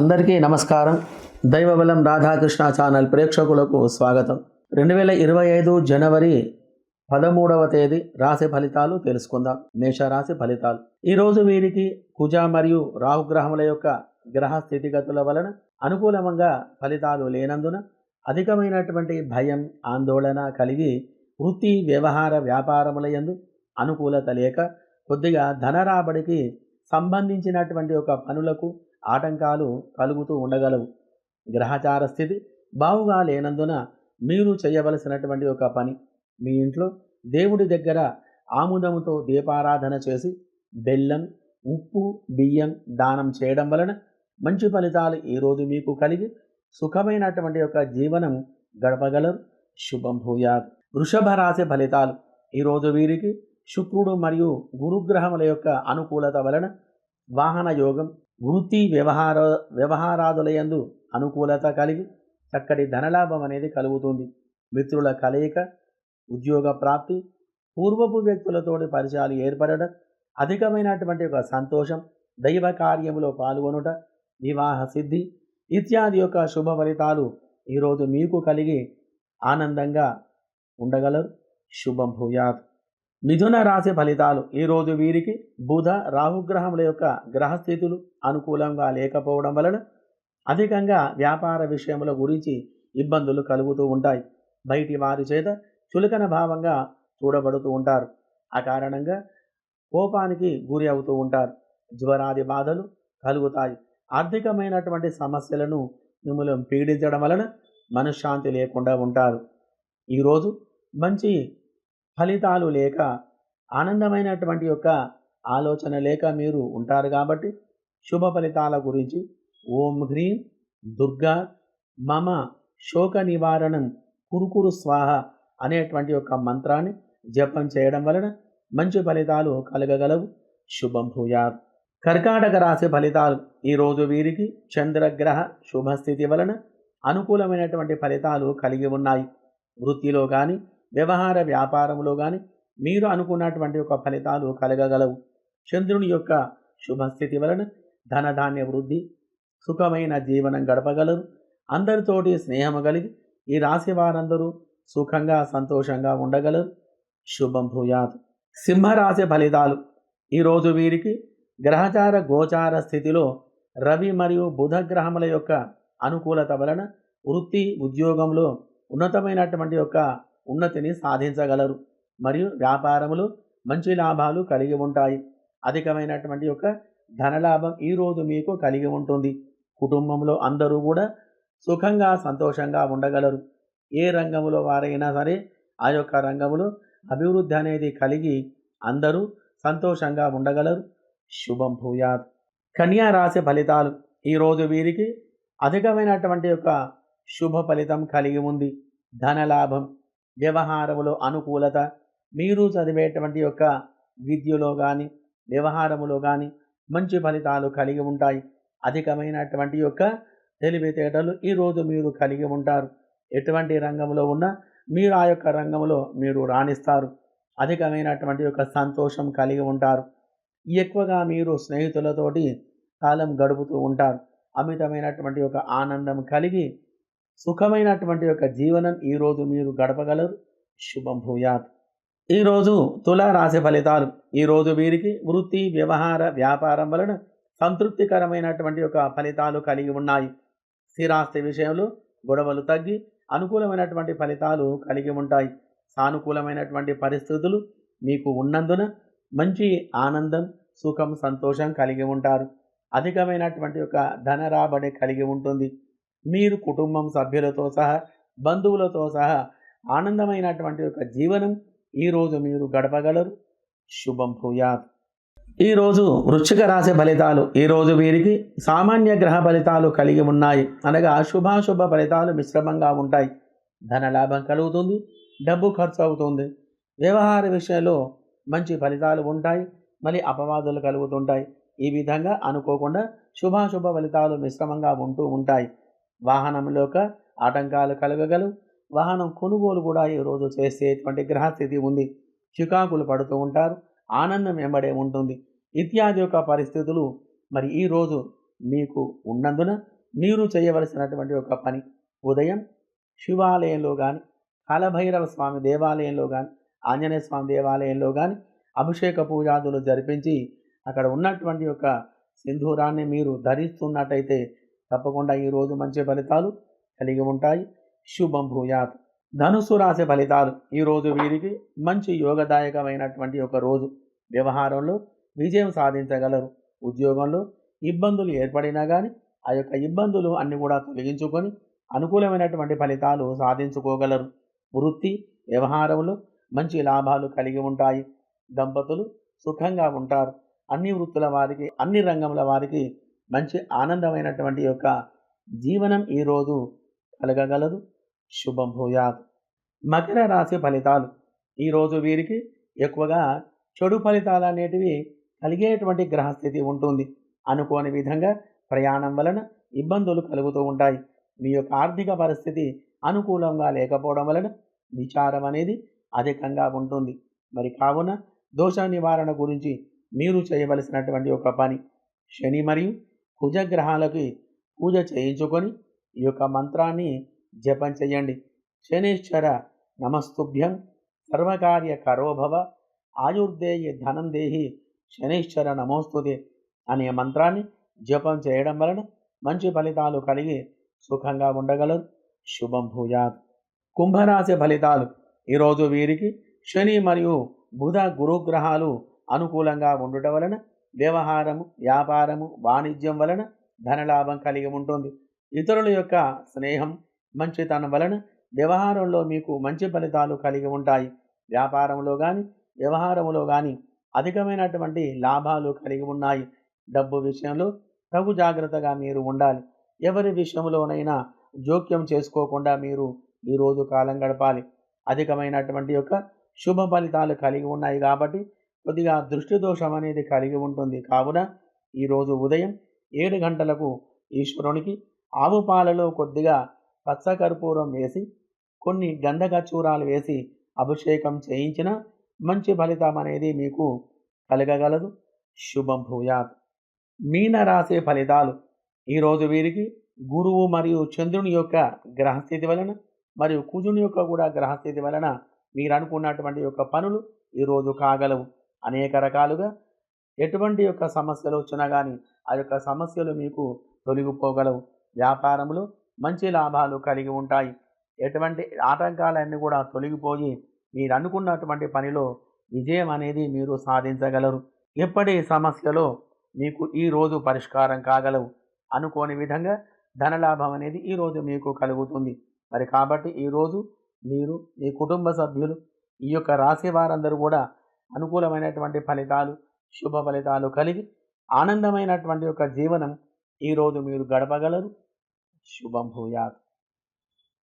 అందరికీ నమస్కారం. దైవబలం రాధాకృష్ణ ఛానల్ ప్రేక్షకులకు స్వాగతం. రెండు వేల ఇరవై ఐదు జనవరి పదమూడవ తేదీ రాశి ఫలితాలు తెలుసుకుందాం. మేషరాశి ఫలితాలు. ఈరోజు వీరికి కుజ మరియు రాహుగ్రహముల యొక్క గ్రహ స్థితిగతుల వలన అనుకూలంగా ఫలితాలు లేనందున అధికమైనటువంటి భయం ఆందోళన కలిగి వృత్తి వ్యవహార వ్యాపారముల యందు అనుకూలత లేక కొద్దిగా ధన రాబడికి సంబంధించినటువంటి ఒక పనులకు ఆటంకాలు కలుగుతూ ఉండగలవు. గ్రహచార స్థితి బావుగా లేనందున మీరు చేయవలసినటువంటి ఒక పని మీ ఇంట్లో దేవుడి దగ్గర ఆముదముతో దీపారాధన చేసి బెల్లం ఉప్పు బియ్యం దానం చేయడం వలన మంచి ఫలితాలు ఈరోజు మీకు కలిగి సుఖమైనటువంటి యొక్క జీవనం గడపగలరు. శుభం భూయాత్. వృషభ రాశి ఫలితాలు ఈరోజు వీరికి శుక్రుడు మరియు గురుగ్రహముల యొక్క అనుకూలత వలన వాహన యోగం వృత్తి వ్యవహార వ్యవహారాదులయందు అనుకూలత కలిగి చక్కటి ధనలాభం అనేది కలుగుతుంది. మిత్రుల కలయిక ఉద్యోగ ప్రాప్తి పూర్వపు వ్యక్తులతోటి పరిచయాలు ఏర్పడడం అధికమైనటువంటి ఒక సంతోషం దైవ కార్యములో పాల్గొనుట వివాహ సిద్ధి ఇత్యాది యొక్క శుభ ఫలితాలు ఈరోజు మీకు కలిగి ఆనందంగా ఉండగలరు. శుభం భూయాత్. మిథున రాశి ఫలితాలు. ఈరోజు వీరికి బుధ రాహుగ్రహముల యొక్క గ్రహస్థితులు అనుకూలంగా లేకపోవడం వలన అధికంగా వ్యాపార విషయముల గురించి ఇబ్బందులు కలుగుతూ ఉంటాయి. బయటి వారి చేత చులకన భావంగా చూడబడుతూ ఉంటారు. ఆ కారణంగా కోపానికి గురి అవుతూ ఉంటారు. జ్వరాది బాధలు కలుగుతాయి. ఆర్థికమైనటువంటి సమస్యలను మిమ్మల్ని పీడించడం వలన మనశ్శాంతి లేకుండా ఉంటారు. ఈరోజు మంచి ఫలితాలు లేక ఆనందమైనటువంటి యొక్క ఆలోచన లేక మీరు ఉంటారు కాబట్టి శుభ ఫలితాల గురించి ఓం హ్రీం దుర్గా మమ శోక నివారణం కురుకురు స్వాహ అనేటువంటి యొక్క మంత్రాన్ని జపం చేయడం వలన మంచి ఫలితాలు కలగగలవు. శుభం భూయార్ కర్కాటక రాశి ఫలితాలు ఈరోజు వీరికి చంద్రగ్రహ శుభస్థితి వలన అనుకూలమైనటువంటి ఫలితాలు కలిగి ఉన్నాయి. వృత్తిలో కానీ వ్యవహార వ్యాపారంలో కానీ మీరు అనుకున్నటువంటి ఒక ఫలితాలు కలగగలవు. చంద్రుని యొక్క శుభస్థితి వలన ధనధాన్య వృద్ధి సుఖమైన జీవనం గడపగలరు. అందరితోటి స్నేహము కలిగి ఈ రాశి వారందరూ సుఖంగా సంతోషంగా ఉండగలరు. శుభం భూయాత్. సింహరాశి ఫలితాలు. ఈరోజు వీరికి గ్రహచార గోచార స్థితిలో రవి మరియు బుధ గ్రహముల యొక్క అనుకూలత వలన వృత్తి ఉద్యోగంలో ఉన్నతమైనటువంటి యొక్క ఉన్నతిని సాధించగలరు. మరియు వ్యాపారములు మంచి లాభాలు కలిగి ఉంటాయి. అధికమైనటువంటి యొక్క ధనలాభం ఈరోజు మీకు కలిగి ఉంటుంది. కుటుంబంలో అందరూ కూడా సుఖంగా సంతోషంగా ఉండగలరు. ఏ రంగంలో వారైనా సరే ఆ యొక్క రంగంలో అభివృద్ధి అనేది కలిగి అందరూ సంతోషంగా ఉండగలరు. శుభం భూయాత్. కన్యా రాశి ఫలితాలు. ఈరోజు వీరికి అధికమైనటువంటి యొక్క శుభ ఫలితం కలిగి ఉంది. ధనలాభం వ్యవహారములో అనుకూలత మీరు చదివేటువంటి యొక్క విద్యలో కానీ వ్యవహారములో కానీ మంచి ఫలితాలు కలిగి ఉంటాయి. అధికమైనటువంటి యొక్క తెలివితేటలు ఈరోజు మీరు కలిగి ఉంటారు. ఎటువంటి రంగంలో ఉన్నా మీరు ఆ యొక్క రంగంలో మీరు రాణిస్తారు. అధికమైనటువంటి యొక్క సంతోషం కలిగి ఉంటారు. ఎక్కువగా మీరు స్నేహితులతోటి కాలం గడుపుతూ ఉంటారు. అమితమైనటువంటి ఒక ఆనందం కలిగి సుఖమైనటువంటి యొక్క జీవనం ఈరోజు మీరు గడపగలరు. శుభం భూయాత్. ఈరోజు తుల రాశి ఫలితాలు. ఈరోజు వీరికి వృత్తి వ్యవహార వ్యాపారం వలన సంతృప్తికరమైనటువంటి యొక్క ఫలితాలు కలిగి ఉన్నాయి. స్థిరాస్తి విషయంలో గొడవలు తగ్గి అనుకూలమైనటువంటి ఫలితాలు కలిగి ఉంటాయి. సానుకూలమైనటువంటి పరిస్థితులు మీకు ఉన్నందున మంచి ఆనందం సుఖం సంతోషం కలిగి ఉంటారు. అధికమైనటువంటి యొక్క ధన రాబడి కలిగి ఉంటుంది. మీరు కుటుంబం సభ్యులతో సహా బంధువులతో సహా ఆనందమైనటువంటి ఒక జీవనం ఈరోజు మీరు గడపగలరు. శుభం భూయాత్. ఈరోజు వృశ్చిక రాశి ఫలితాలు ఈరోజు వీరికి సామాన్య గ్రహ ఫలితాలు కలిగి ఉన్నాయి. అనగా శుభాశుభ ఫలితాలు మిశ్రమంగా ఉంటాయి. ధన లాభం కలుగుతుంది డబ్బు ఖర్చు అవుతుంది. వ్యవహార విషయంలో మంచి ఫలితాలు ఉంటాయి మళ్ళీ అపవాదులు కలుగుతుంటాయి. ఈ విధంగా అనుకోకుండా శుభాశుభ ఫలితాలు మిశ్రమంగా ఉంటూ ఉంటాయి. వాహనంలో ఆటంకాలు కలగగలవు. వాహనం కొనుగోలు కూడా ఈరోజు చేసేటువంటి గ్రహస్థితి ఉంది. చికాకులు పడుతూ ఉంటారు. ఆనందం వెంబడే ఉంటుంది. ఇత్యాది యొక్క పరిస్థితులు మరి ఈరోజు మీకు ఉన్నందున మీరు చేయవలసినటువంటి ఒక పని. ఉదయం శివాలయంలో కానీ కాలభైరవ స్వామి దేవాలయంలో కానీ ఆంజనేయ స్వామి దేవాలయంలో కానీ అభిషేక పూజాదులు జరిపించి అక్కడ ఉన్నటువంటి యొక్క సింధూరాన్ని మీరు ధరిస్తున్నట్టయితే తప్పకుండా ఈరోజు మంచి ఫలితాలు కలిగి ఉంటాయి. శుభం భూయాత్. ధనుసు రాశి ఫలితాలు ఈరోజు వీరికి మంచి యోగదాయకమైనటువంటి ఒక రోజు. వ్యవహారంలో విజయం సాధించగలరు. ఉద్యోగంలో ఇబ్బందులు ఏర్పడినా కానీ ఆ యొక్క ఇబ్బందులు అన్ని కూడా తొలగించుకొని అనుకూలమైనటువంటి ఫలితాలు సాధించుకోగలరు. వృత్తి వ్యవహారంలో మంచి లాభాలు కలిగి ఉంటాయి. దంపతులు సుఖంగా ఉంటారు. అన్ని వృత్తుల వారికి అన్ని రంగముల వారికి మంచి ఆనందమైనటువంటి యొక్క జీవనం ఈరోజు కలగగలదు. శుభం భూయాత్. మకర రాశి ఫలితాలు. ఈరోజు వీరికి ఎక్కువగా చెడు ఫలితాలు అనేటివి కలిగేటువంటి గ్రహస్థితి ఉంటుంది. అనుకోని విధంగా ప్రయాణం వలన ఇబ్బందులు కలుగుతూ ఉంటాయి. మీ యొక్క ఆర్థిక పరిస్థితి అనుకూలంగా లేకపోవడం వలన విచారం అనేది అధికంగా ఉంటుంది. మరి కావున దోష నివారణ గురించి మీరు చేయవలసినటువంటి ఒక పని. శని మరియు కుజగ్రహాలకి పూజ చేయించుకొని ఈ యొక్క మంత్రాన్ని జపం చేయండి. శనీశ్వర నమస్తుభ్యం సర్వకార్య కరోభవ ఆయుర్దేయి ధనం దేహి శనీశ్వర నమోస్తుతే అనే మంత్రాన్ని జపం చేయడం వలన మంచి ఫలితాలు కలిగి సుఖంగా ఉండగలరు. శుభం భూయాత్. కుంభరాశి ఫలితాలు. ఈరోజు వీరికి శని మరియు బుధ గురుగ్రహాలు అనుకూలంగా ఉండటం వలన వ్యవహారము వ్యాపారము వాణిజ్యం వలన ధనలాభం కలిగి ఉంటుంది. ఇతరుల యొక్క స్నేహం మంచితనం వలన వ్యవహారంలో మీకు మంచి ఫలితాలు కలిగి ఉంటాయి. వ్యాపారంలో కానీ వ్యవహారంలో కానీ అధికమైనటువంటి లాభాలు కలిగి ఉన్నాయి. డబ్బు విషయంలో తగు జాగ్రత్తగా మీరు ఉండాలి. ఎవరి విషయంలోనైనా జోక్యం చేసుకోకుండా మీరు ఈరోజు కాలం గడపాలి. అధికమైనటువంటి యొక్క శుభ ఫలితాలు కలిగి ఉన్నాయి కాబట్టి కొద్దిగా దృష్టి దోషం అనేది కలిగి ఉంటుంది. కావున ఈరోజు ఉదయం ఏడు గంటలకు ఈశ్వరునికి ఆవు పాలలో కొద్దిగా పచ్చకర్పూరం వేసి కొన్ని గంధకచూరాలు వేసి అభిషేకం చేయించిన మంచి ఫలితం అనేది మీకు కలగగలదు. శుభం భూయాత్. మీనరాశి ఫలితాలు. ఈరోజు వీరికి గురువు మరియు చంద్రుని యొక్క గ్రహస్థితి వలన మరియు కుజుని యొక్క కూడా గ్రహస్థితి వలన మీరు అనుకున్నటువంటి యొక్క పనులు ఈరోజు కాగలవు. అనేక రకాలుగా ఎటువంటి యొక్క సమస్యలు వచ్చినా కానీ ఆ యొక్క సమస్యలు మీకు తొలగిపోగలవు. వ్యాపారంలో మంచి లాభాలు కలిగి ఉంటాయి. ఎటువంటి ఆటంకాలన్నీ కూడా తొలగిపోయి మీరు అనుకున్నటువంటి పనిలో విజయం అనేది మీరు సాధించగలరు. ఎప్పటి సమస్యలో మీకు ఈ రోజు పరిష్కారం కాగలవు అనుకోని విధంగా ధనలాభం అనేది ఈరోజు మీకు కలుగుతుంది. మరి కాబట్టి ఈరోజు మీరు మీ కుటుంబ సభ్యులు ఈ యొక్క రాశి వారందరూ కూడా అనుకూలమైనటువంటి ఫలితాలు శుభ ఫలితాలు కలిగి ఆనందమైనటువంటి యొక్క జీవనం ఈరోజు మీరు గడపగలరు. శుభం భూయాత్.